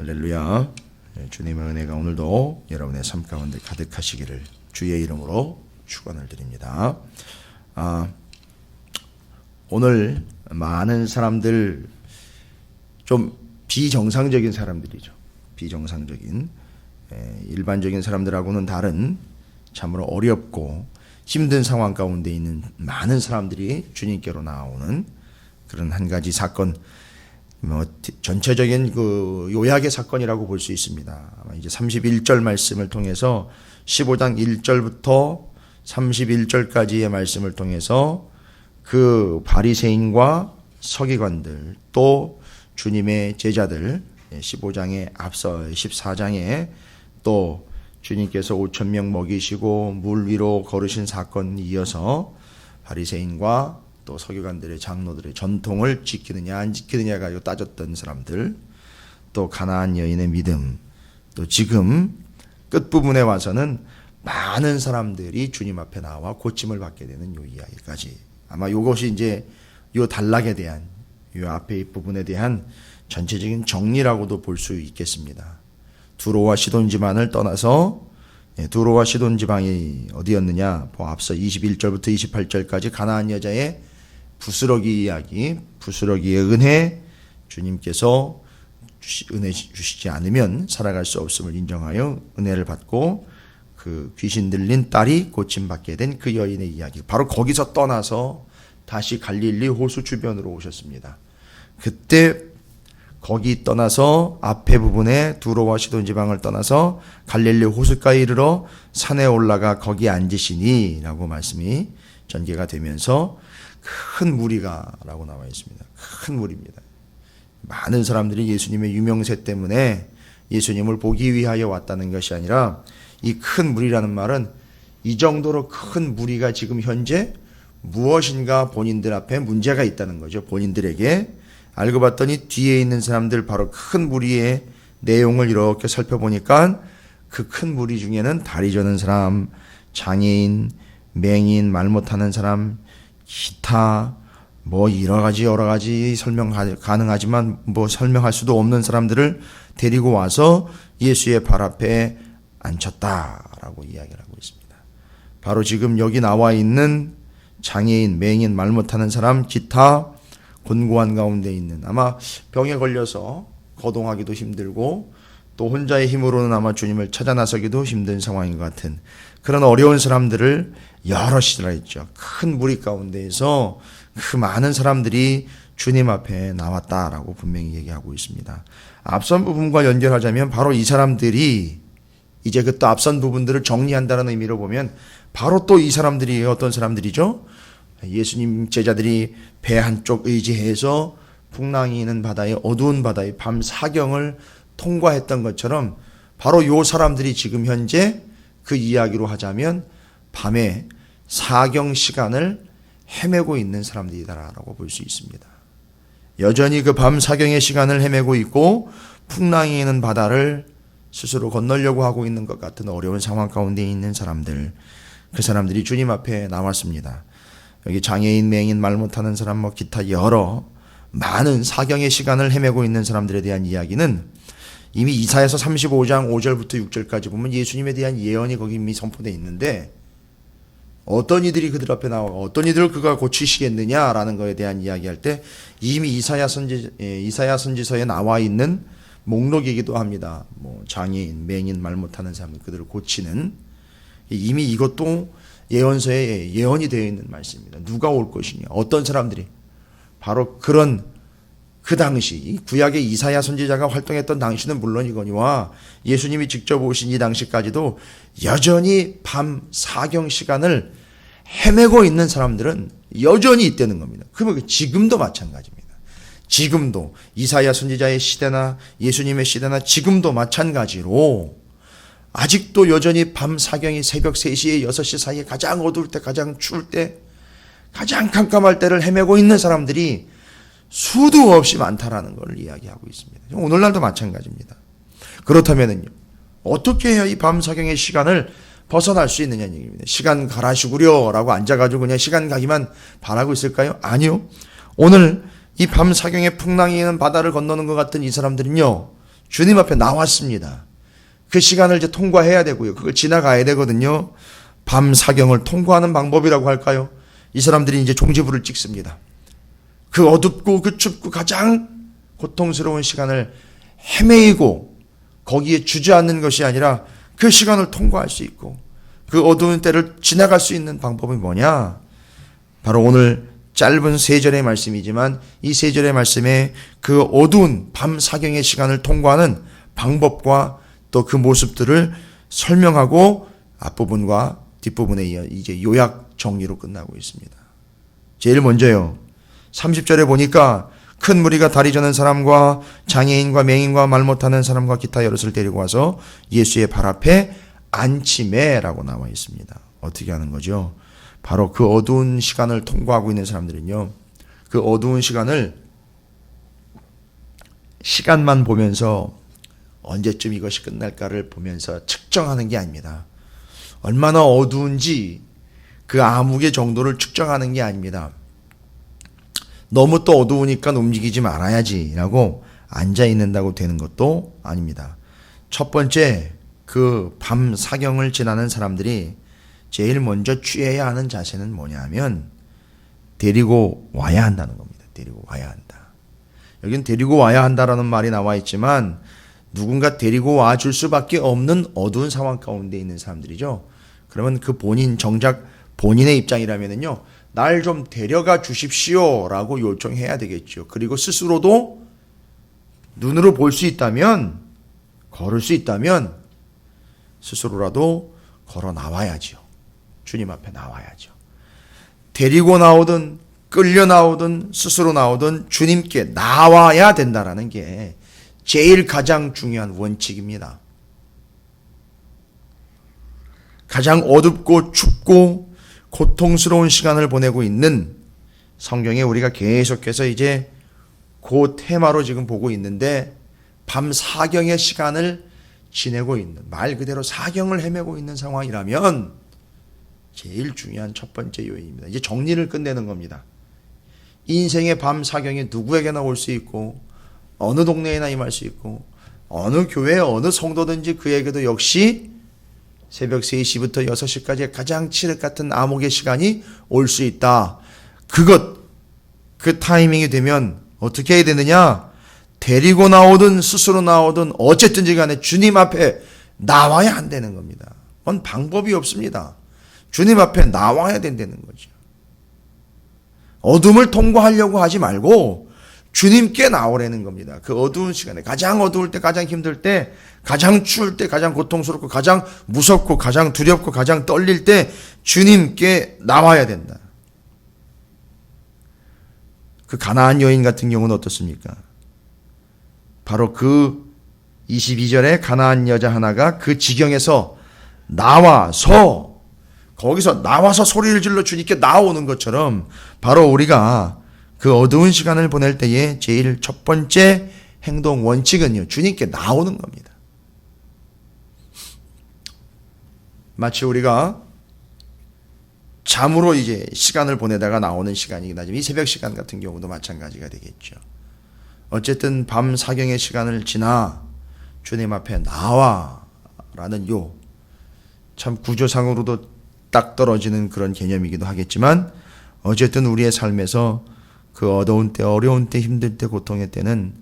할렐루야. 예, 주님의 은혜가 오늘도 여러분의 삶 가운데 가득하시기를 주의 이름으로 축원을 드립니다. 아, 오늘 많은 사람들 좀 비정상적인 사람들이죠. 비정상적인 예, 일반적인 사람들하고는 다른 참으로 어렵고 힘든 상황 가운데 있는 많은 사람들이 주님께로 나오는 그런 한 가지 사건 뭐 전체적인 그 요약의 사건이라고 볼 수 있습니다. 이제 31절 말씀을 통해서 15장 1절부터 31절까지의 말씀을 통해서 그 바리새인과 서기관들 또 주님의 제자들 15장에 앞서 14장에 또 주님께서 5천 명 먹이시고 물 위로 걸으신 사건이 이어서 바리새인과 또 서기관들의 장로들의 전통을 지키느냐 안 지키느냐가 가지고 따졌던 사람들 또 가나안 여인의 믿음 또 지금 끝부분에 와서는 많은 사람들이 주님 앞에 나와 고침을 받게 되는 요 이야기까지 아마 이것이 이제 요 단락에 대한 요 앞에 부분에 대한 전체적인 정리라고도 볼 수 있겠습니다. 두로와 시돈 지방을 떠나서 예, 두로와 시돈 지방이 어디였느냐? 뭐 앞서 21절부터 28절까지 가나안 여자의 부스러기 이야기, 부스러기의 은혜, 주님께서 주시, 은혜 주시지 않으면 살아갈 수 없음을 인정하여 은혜를 받고 그 귀신 들린 딸이 고침받게 된 그 여인의 이야기. 바로 거기서 떠나서 다시 갈릴리 호수 주변으로 오셨습니다. 그때 거기 떠나서 앞에 부분에 두로와 시돈 지방을 떠나서 갈릴리 호수가에 이르러 산에 올라가 거기 앉으시니라고 말씀이 전개가 되면서 큰 무리가라고 나와 있습니다. 큰 무리입니다. 많은 사람들이 예수님의 유명세 때문에 예수님을 보기 위하여 왔다는 것이 아니라 이 큰 무리라는 말은 이 정도로 큰 무리가 지금 현재 무엇인가 본인들 앞에 문제가 있다는 거죠. 본인들에게 알고 봤더니 뒤에 있는 사람들 바로 큰 무리의 내용을 이렇게 살펴보니까 그 큰 무리 중에는 다리 저는 사람, 장애인, 맹인, 말 못하는 사람, 기타 뭐 여러 가지 여러 가지 설명 가능하지만 뭐 설명할 수도 없는 사람들을 데리고 와서 예수의 발 앞에 앉혔다라고 이야기를 하고 있습니다. 바로 지금 여기 나와 있는 장애인, 맹인, 말 못하는 사람, 기타 곤고한 가운데 있는 아마 병에 걸려서 거동하기도 힘들고 또 혼자의 힘으로는 아마 주님을 찾아 나서기도 힘든 상황인 것 같은 그런 어려운 사람들을 여럿이라 했죠. 큰 무리 가운데에서 그 많은 사람들이 주님 앞에 나왔다라고 분명히 얘기하고 있습니다. 앞선 부분과 연결하자면 바로 이 사람들이 이제 그 또 앞선 부분들을 정리한다는 의미로 보면 바로 또 이 사람들이 어떤 사람들이죠? 예수님 제자들이 배 한쪽 의지해서 풍랑이 있는 바다에 어두운 바다에 밤 사경을 통과했던 것처럼 바로 요 사람들이 지금 현재 그 이야기로 하자면 밤에 사경 시간을 헤매고 있는 사람들이다라고 볼 수 있습니다. 여전히 그 밤 사경의 시간을 헤매고 있고 풍랑이 있는 바다를 스스로 건너려고 하고 있는 것 같은 어려운 상황 가운데 있는 사람들, 그 사람들이 주님 앞에 나왔습니다. 여기 장애인, 맹인, 말 못하는 사람, 뭐 기타 여러 많은 사경의 시간을 헤매고 있는 사람들에 대한 이야기는 이미 이사에서 35장 5절부터 6절까지 보면 예수님에 대한 예언이 거기 이미 선포되어 있는데 어떤 이들이 그들 앞에 나와 어떤 이들을 그가 고치시겠느냐라는 것에 대한 이야기할 때 이미 이사야 선지 예, 이사야 선지서에 나와 있는 목록이기도 합니다. 뭐 장애인, 맹인, 말 못하는 사람 그들을 고치는 이미 이것도 예언서에 예언이 되어 있는 말씀입니다. 누가 올 것이냐, 어떤 사람들이 바로 그런 그 당시 구약의 이사야 선지자가 활동했던 당시는 물론이거니와 예수님이 직접 오신 이 당시까지도 여전히 밤 사경 시간을 헤매고 있는 사람들은 여전히 있다는 겁니다. 그러면 지금도 마찬가지입니다. 지금도 이사야 선지자의 시대나 예수님의 시대나 지금도 마찬가지로 아직도 여전히 밤 사경이 새벽 3시에 6시 사이에 가장 어두울 때 가장 추울 때 가장 깜깜할 때를 헤매고 있는 사람들이 수도 없이 많다라는 걸 이야기하고 있습니다. 오늘날도 마찬가지입니다. 그렇다면은요, 어떻게 해야 이 밤 사경의 시간을 벗어날 수 있느냐는 얘기입니다. 시간 가라시구려라고 앉아가지고 그냥 시간 가기만 바라고 있을까요? 아니요. 오늘 이 밤 사경의 풍랑이 있는 바다를 건너는 것 같은 이 사람들은요, 주님 앞에 나왔습니다. 그 시간을 이제 통과해야 되고요. 그걸 지나가야 되거든요. 밤 사경을 통과하는 방법이라고 할까요? 이 사람들이 이제 종지부를 찍습니다. 그 어둡고 그 춥고 가장 고통스러운 시간을 헤매이고 거기에 주저앉는 것이 아니라 그 시간을 통과할 수 있고 그 어두운 때를 지나갈 수 있는 방법이 뭐냐? 바로 오늘 짧은 세 절의 말씀이지만 이 세 절의 말씀에 그 어두운 밤 사경의 시간을 통과하는 방법과 또 그 모습들을 설명하고 앞부분과 뒷부분에 이제 요약 정리로 끝나고 있습니다. 제일 먼저요. 30절에 보니까 큰 무리가 다리 저는 사람과 장애인과 맹인과 말 못하는 사람과 기타 여럿을 데리고 와서 예수의 발 앞에 안치매라고 나와 있습니다. 어떻게 하는 거죠? 바로 그 어두운 시간을 통과하고 있는 사람들은요. 그 어두운 시간을 시간만 보면서 언제쯤 이것이 끝날까를 보면서 측정하는 게 아닙니다. 얼마나 어두운지 그 암흑의 정도를 측정하는 게 아닙니다. 너무 또 어두우니까 움직이지 말아야지라고 앉아 있는다고 되는 것도 아닙니다. 첫 번째 그 밤 사경을 지나는 사람들이 제일 먼저 취해야 하는 자세는 뭐냐면 데리고 와야 한다는 겁니다. 데리고 와야 한다. 여긴 데리고 와야 한다라는 말이 나와 있지만 누군가 데리고 와 줄 수밖에 없는 어두운 상황 가운데 있는 사람들이죠. 그러면 그 본인 정작 본인의 입장이라면은요. 날 좀 데려가 주십시오 라고 요청해야 되겠죠. 그리고 스스로도 눈으로 볼 수 있다면 걸을 수 있다면 스스로라도 걸어 나와야죠. 주님 앞에 나와야죠. 데리고 나오든 끌려 나오든 스스로 나오든 주님께 나와야 된다라는 게 제일 가장 중요한 원칙입니다. 가장 어둡고 춥고 고통스러운 시간을 보내고 있는 성경에 우리가 계속해서 이제 그 테마로 지금 보고 있는데 밤 사경의 시간을 지내고 있는 말 그대로 사경을 헤매고 있는 상황이라면 제일 중요한 첫 번째 요인입니다. 이제 정리를 끝내는 겁니다. 인생의 밤 사경이 누구에게나 올 수 있고 어느 동네에나 임할 수 있고 어느 교회 어느 성도든지 그에게도 역시 새벽 3시부터 6시까지 가장 칠흑 같은 암흑의 시간이 올 수 있다. 그것 그 타이밍이 되면 어떻게 해야 되느냐? 데리고 나오든 스스로 나오든 어쨌든지 간에 주님 앞에 나와야 한다는 겁니다. 그건 방법이 없습니다. 주님 앞에 나와야 된다는 거죠. 어둠을 통과하려고 하지 말고 주님께 나오라는 겁니다. 그 어두운 시간에 가장 어두울 때, 가장 힘들 때, 가장 추울 때, 가장 고통스럽고, 가장 무섭고, 가장 두렵고, 가장 떨릴 때 주님께 나와야 된다. 그 가나안 여인 같은 경우는 어떻습니까? 바로 그 22절에 가나안 여자 하나가 그 지경에서 나와서 거기서 나와서 소리를 질러 주님께 나오는 것처럼 바로 우리가 그 어두운 시간을 보낼 때에 제일 첫 번째 행동 원칙은요, 주님께 나오는 겁니다. 마치 우리가 잠으로 이제 시간을 보내다가 나오는 시간이긴 하지만 이 새벽 시간 같은 경우도 마찬가지가 되겠죠. 어쨌든 밤 사경의 시간을 지나 주님 앞에 나와라는 요 참 구조상으로도 딱 떨어지는 그런 개념이기도 하겠지만 어쨌든 우리의 삶에서 그 어두운 때, 어려운 때, 힘들 때, 고통의 때는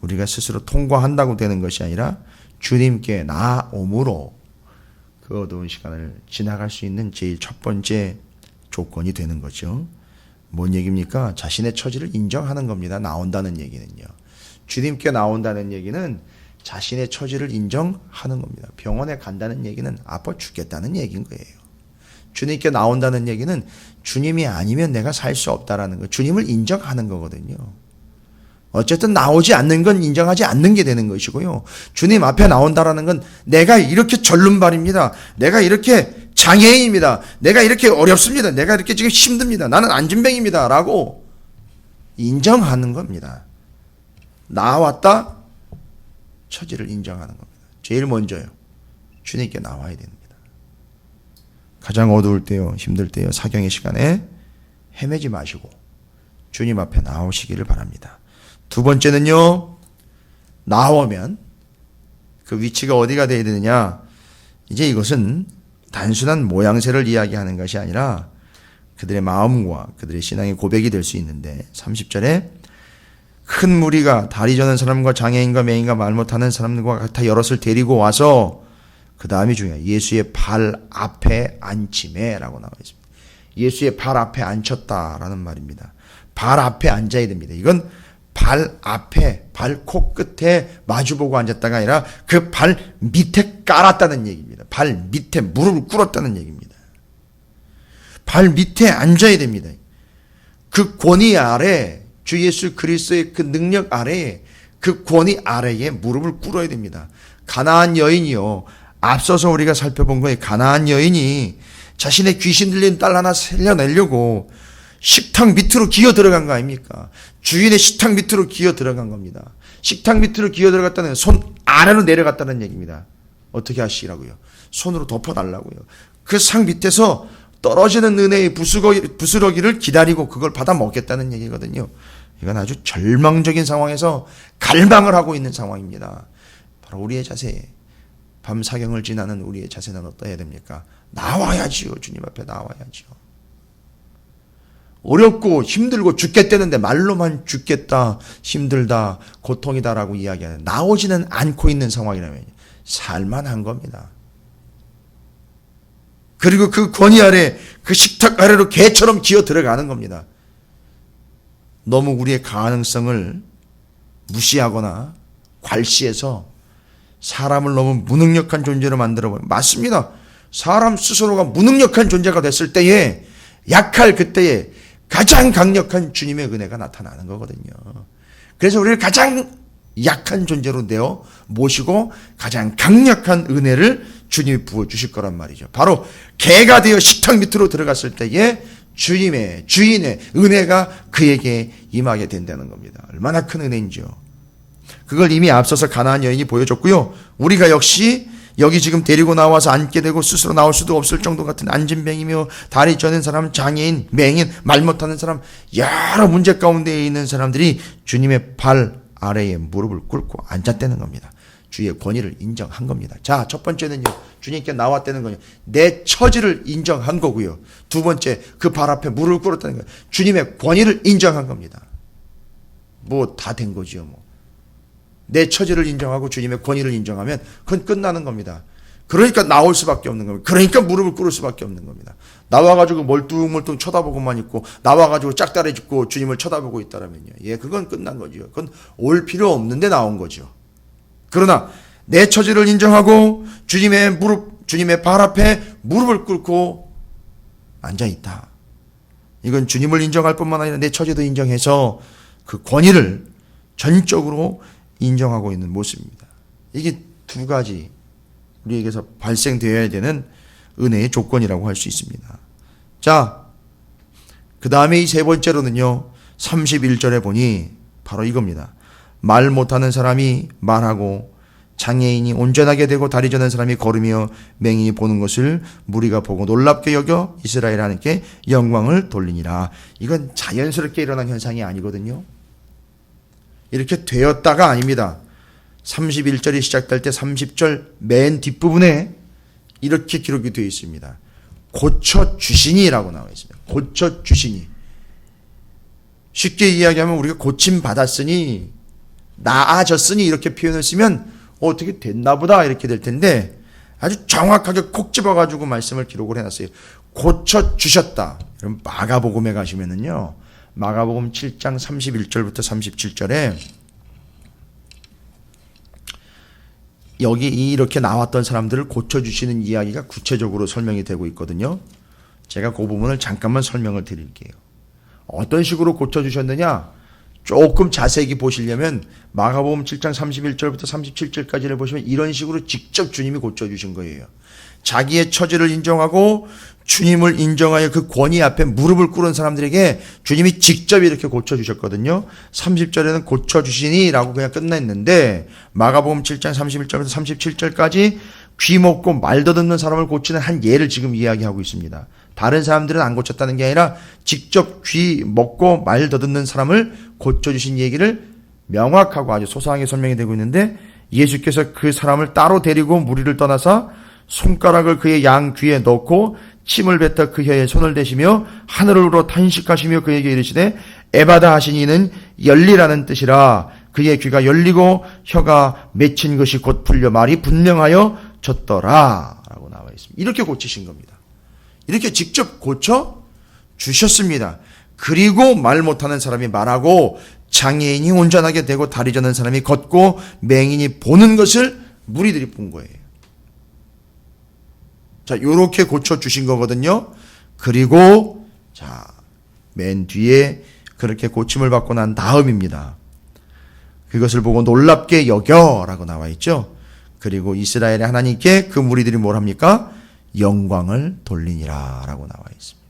우리가 스스로 통과한다고 되는 것이 아니라 주님께 나옴으로 그 어두운 시간을 지나갈 수 있는 제일 첫 번째 조건이 되는 거죠. 뭔 얘기입니까? 자신의 처지를 인정하는 겁니다. 나온다는 얘기는요. 주님께 나온다는 얘기는 자신의 처지를 인정하는 겁니다. 병원에 간다는 얘기는 아파 죽겠다는 얘기인 거예요. 주님께 나온다는 얘기는 주님이 아니면 내가 살 수 없다라는 거. 주님을 인정하는 거거든요. 어쨌든 나오지 않는 건 인정하지 않는 게 되는 것이고요. 주님 앞에 나온다라는 건 내가 이렇게 절름발입니다. 내가 이렇게 장애인입니다. 내가 이렇게 어렵습니다. 내가 이렇게 지금 힘듭니다. 나는 안진뱅입니다. 라고 인정하는 겁니다. 나왔다? 처지를 인정하는 겁니다. 제일 먼저요. 주님께 나와야 됩니다. 가장 어두울 때요, 힘들 때요, 사경의 시간에 헤매지 마시고 주님 앞에 나오시기를 바랍니다. 두 번째는요, 나오면 그 위치가 어디가 되어야 되느냐? 이제 이것은 단순한 모양새를 이야기하는 것이 아니라 그들의 마음과 그들의 신앙의 고백이 될 수 있는데 30절에 큰 무리가 다리 저는 사람과 장애인과 맹인과 말 못하는 사람들과 같아 여럿을 데리고 와서 그 다음이 중요해요. 예수의 발 앞에 앉힘에라고 나와 있습니다. 예수의 발 앞에 앉혔다라는 말입니다. 발 앞에 앉아야 됩니다. 이건 발 앞에, 발 코끝에 마주보고 앉았다가 아니라 그 발 밑에 깔았다는 얘기입니다. 발 밑에 무릎을 꿇었다는 얘기입니다. 발 밑에 앉아야 됩니다. 그 권위 아래, 주 예수 그리스도의 그 능력 아래에, 그 권위 아래에 무릎을 꿇어야 됩니다. 가나안 여인이요. 앞서서 우리가 살펴본 거에 가나안 여인이 자신의 귀신 들린 딸 하나 살려내려고 식탁 밑으로 기어 들어간 거 아닙니까? 주인의 식탁 밑으로 기어 들어간 겁니다. 식탁 밑으로 기어 들어갔다는 손 아래로 내려갔다는 얘기입니다. 어떻게 하시라고요? 손으로 덮어달라고요. 그 상 밑에서 떨어지는 은혜의 부스러기, 부스러기를 기다리고 그걸 받아 먹겠다는 얘기거든요. 이건 아주 절망적인 상황에서 갈망을 하고 있는 상황입니다. 바로 우리의 자세. 밤 사경을 지나는 우리의 자세는 어떠해야 됩니까? 나와야지요. 주님 앞에 나와야지요. 어렵고 힘들고 죽겠다는데 말로만 죽겠다, 힘들다, 고통이다라고 이야기하는 나오지는 않고 있는 상황이라면 살만한 겁니다. 그리고 그 권위 아래 그 식탁 아래로 개처럼 기어 들어가는 겁니다. 너무 우리의 가능성을 무시하거나 괄시해서 사람을 너무 무능력한 존재로 만들어버려. 맞습니다. 사람 스스로가 무능력한 존재가 됐을 때에 약할 그때에 가장 강력한 주님의 은혜가 나타나는 거거든요. 그래서 우리를 가장 약한 존재로 내어 모시고 가장 강력한 은혜를 주님이 부어 주실 거란 말이죠. 바로 개가 되어 식탁 밑으로 들어갔을 때에 주님의 주인의 은혜가 그에게 임하게 된다는 겁니다. 얼마나 큰 은혜인지요. 그걸 이미 앞서서 가나안 여인이 보여줬고요. 우리가 역시 여기 지금 데리고 나와서 앉게 되고 스스로 나올 수도 없을 정도 같은 안진뱅이며 다리 저는 사람, 장애인, 맹인, 말 못하는 사람 여러 문제 가운데 있는 사람들이 주님의 발 아래에 무릎을 꿇고 앉았다는 겁니다. 주의 권위를 인정한 겁니다. 자, 첫 번째는요. 주님께 나왔다는 거요. 내 처지를 인정한 거고요. 두 번째, 그 발 앞에 무릎을 꿇었다는 거예요. 주님의 권위를 인정한 겁니다. 뭐 다 된 거지요, 뭐. 내 처지를 인정하고 주님의 권위를 인정하면 그건 끝나는 겁니다. 그러니까 나올 수밖에 없는 겁니다. 그러니까 무릎을 꿇을 수밖에 없는 겁니다. 나와가지고 멀뚱멀뚱 쳐다보고만 있고, 나와가지고 짝다리 짚고 주님을 쳐다보고 있다라면요. 예, 그건 끝난 거죠. 그건 올 필요 없는데 나온 거죠. 그러나 내 처지를 인정하고 주님의 무릎, 주님의 발 앞에 무릎을 꿇고 앉아 있다. 이건 주님을 인정할 뿐만 아니라 내 처지도 인정해서 그 권위를 전적으로 인정하고 있는 모습입니다. 이게 두 가지 우리에게서 발생되어야 되는 은혜의 조건이라고 할 수 있습니다. 자, 그 다음에 이 세 번째로는요, 31절에 보니 바로 이겁니다. 말 못하는 사람이 말하고 장애인이 온전하게 되고 다리 저는 사람이 걸으며 맹인이 보는 것을 무리가 보고 놀랍게 여겨 이스라엘 하나님께 영광을 돌리니라. 이건 자연스럽게 일어난 현상이 아니거든요. 이렇게 되었다가 아닙니다. 31절이 시작될 때 30절 맨 뒷부분에 이렇게 기록이 되어 있습니다. 고쳐 주시니라고 나와 있습니다. 고쳐 주시니. 쉽게 이야기하면 우리가 고침 받았으니 나아졌으니 이렇게 표현을 쓰면 어떻게 됐나 보다 이렇게 될 텐데 아주 정확하게 콕 집어 가지고 말씀을 기록을 해 놨어요. 고쳐 주셨다. 그럼 마가복음에 가시면은요. 마가복음 7장 31절부터 37절에 여기 이렇게 나왔던 사람들을 고쳐주시는 이야기가 구체적으로 설명이 되고 있거든요. 제가 그 부분을 잠깐만 설명을 드릴게요. 어떤 식으로 고쳐주셨느냐? 조금 자세히 보시려면 마가복음 7장 31절부터 37절까지를 보시면 이런 식으로 직접 주님이 고쳐주신 거예요. 자기의 처지를 인정하고 주님을 인정하여 그 권위 앞에 무릎을 꿇은 사람들에게 주님이 직접 이렇게 고쳐주셨거든요. 30절에는 고쳐주시니 라고 그냥 끝냈는데 마가복음 7장 31절부터 37절까지 귀 먹고 말 더듬는 사람을 고치는 한 예를 지금 이야기하고 있습니다. 다른 사람들은 안 고쳤다는 게 아니라 직접 귀 먹고 말 더듬는 사람을 고쳐주신 얘기를 명확하고 아주 소상하게 설명이 되고 있는데 예수께서 그 사람을 따로 데리고 무리를 떠나서 손가락을 그의 양 귀에 넣고 침을 뱉어 그 혀에 손을 대시며 하늘으로 탄식하시며 그에게 이르시되 에바다 하신 이는 열리라는 뜻이라 그의 귀가 열리고 혀가 맺힌 것이 곧 풀려 말이 분명하여 졌더라 라고 나와 있습니다. 이렇게 고치신 겁니다. 이렇게 직접 고쳐 주셨습니다. 그리고 말 못하는 사람이 말하고 장애인이 온전하게 되고 다리 저는 사람이 걷고 맹인이 보는 것을 무리들이 본 거예요. 자, 요렇게 고쳐 주신 거거든요. 그리고 자, 맨 뒤에 그렇게 고침을 받고 난 다음입니다. 그것을 보고 놀랍게 여겨라고 나와 있죠. 그리고 이스라엘의 하나님께 그 무리들이 뭘 합니까? 영광을 돌리니라라고 나와 있습니다.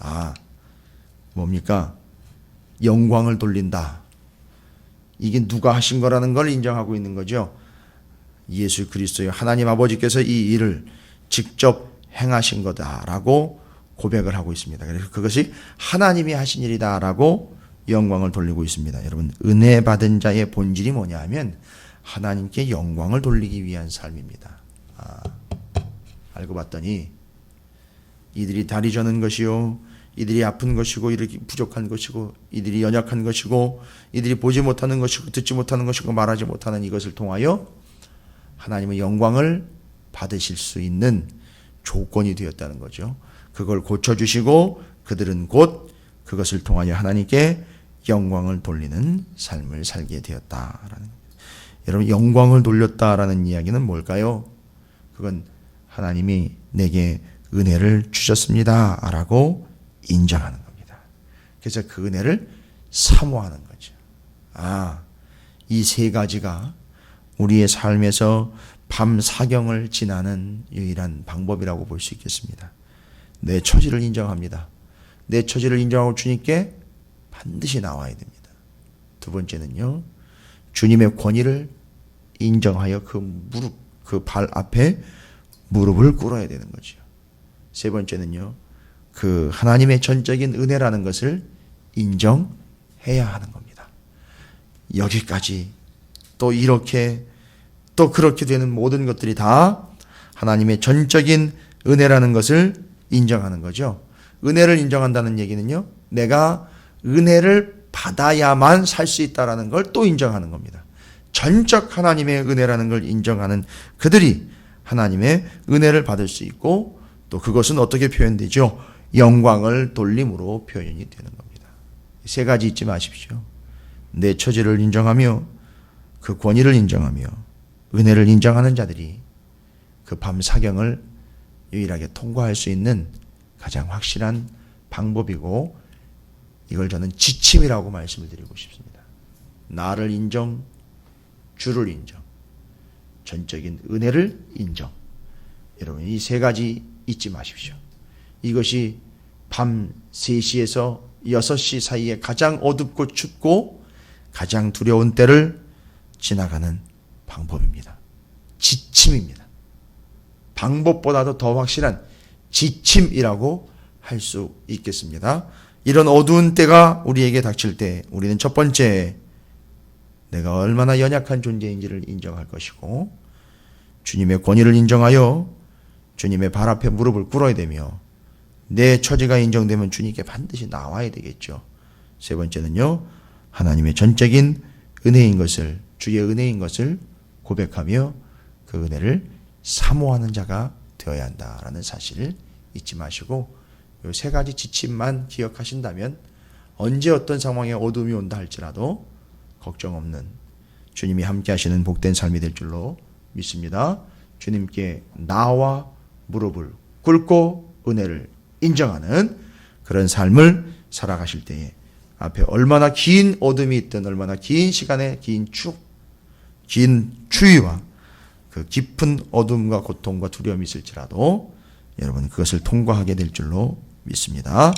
아, 뭡니까? 영광을 돌린다. 이게 누가 하신 거라는 걸 인정하고 있는 거죠. 예수 그리스도의 하나님 아버지께서 이 일을 직접 행하신 거다라고 고백을 하고 있습니다. 그래서 그것이 하나님이 하신 일이다라고 영광을 돌리고 있습니다. 여러분, 은혜 받은 자의 본질이 뭐냐 하면 하나님께 영광을 돌리기 위한 삶입니다. 아, 알고 봤더니 이들이 다리 저는 것이요. 이들이 아픈 것이고 이렇게 부족한 것이고 이들이 연약한 것이고 이들이 보지 못하는 것이고 듣지 못하는 것이고 말하지 못하는 이것을 통하여 하나님의 영광을 받으실 수 있는 조건이 되었다는 거죠. 그걸 고쳐주시고 그들은 곧 그것을 통하여 하나님께 영광을 돌리는 삶을 살게 되었다라는. 여러분 영광을 돌렸다라는 이야기는 뭘까요? 그건 하나님이 내게 은혜를 주셨습니다라고 인정하는 겁니다. 그래서 그 은혜를 사모하는 거죠. 아, 이 세 가지가 우리의 삶에서 밤 사경을 지나는 유일한 방법이라고 볼 수 있겠습니다. 내 처지를 인정합니다. 내 처지를 인정하고 주님께 반드시 나와야 됩니다. 두 번째는요, 주님의 권위를 인정하여 그 무릎, 그 발 앞에 무릎을 꿇어야 되는 거죠. 세 번째는요, 그 하나님의 전적인 은혜라는 것을 인정해야 하는 겁니다. 여기까지 또 이렇게 또 그렇게 되는 모든 것들이 다 하나님의 전적인 은혜라는 것을 인정하는 거죠. 은혜를 인정한다는 얘기는요, 내가 은혜를 받아야만 살 수 있다라는 걸 또 인정하는 겁니다. 전적 하나님의 은혜라는 걸 인정하는 그들이 하나님의 은혜를 받을 수 있고 또 그것은 어떻게 표현되죠? 영광을 돌림으로 표현이 되는 겁니다. 세 가지 잊지 마십시오. 내 처지를 인정하며 그 권위를 인정하며 은혜를 인정하는 자들이 그 밤 사경을 유일하게 통과할 수 있는 가장 확실한 방법이고 이걸 저는 지침이라고 말씀을 드리고 싶습니다. 나를 인정, 주를 인정, 전적인 은혜를 인정. 여러분 이 세 가지 잊지 마십시오. 이것이 밤 3시에서 6시 사이에 가장 어둡고 춥고 가장 두려운 때를 지나가는 방법입니다. 지침입니다. 방법보다도 더 확실한 지침이라고 할 수 있겠습니다. 이런 어두운 때가 우리에게 닥칠 때 우리는 첫 번째 내가 얼마나 연약한 존재인지를 인정할 것이고 주님의 권위를 인정하여 주님의 발 앞에 무릎을 꿇어야 되며 내 처지가 인정되면 주님께 반드시 나와야 되겠죠. 세 번째는요. 하나님의 전적인 은혜인 것을 주의 은혜인 것을 고백하며 그 은혜를 사모하는 자가 되어야 한다라는 사실을 잊지 마시고 이 세 가지 지침만 기억하신다면 언제 어떤 상황에 어둠이 온다 할지라도 걱정 없는 주님이 함께 하시는 복된 삶이 될 줄로 믿습니다. 주님께 나와 무릎을 꿇고 은혜를 인정하는 그런 삶을 살아가실 때에 앞에 얼마나 긴 어둠이 있든 얼마나 긴 시간에 긴 추, 긴 추위와 그 깊은 어둠과 고통과 두려움이 있을지라도 여러분 그것을 통과하게 될 줄로 믿습니다.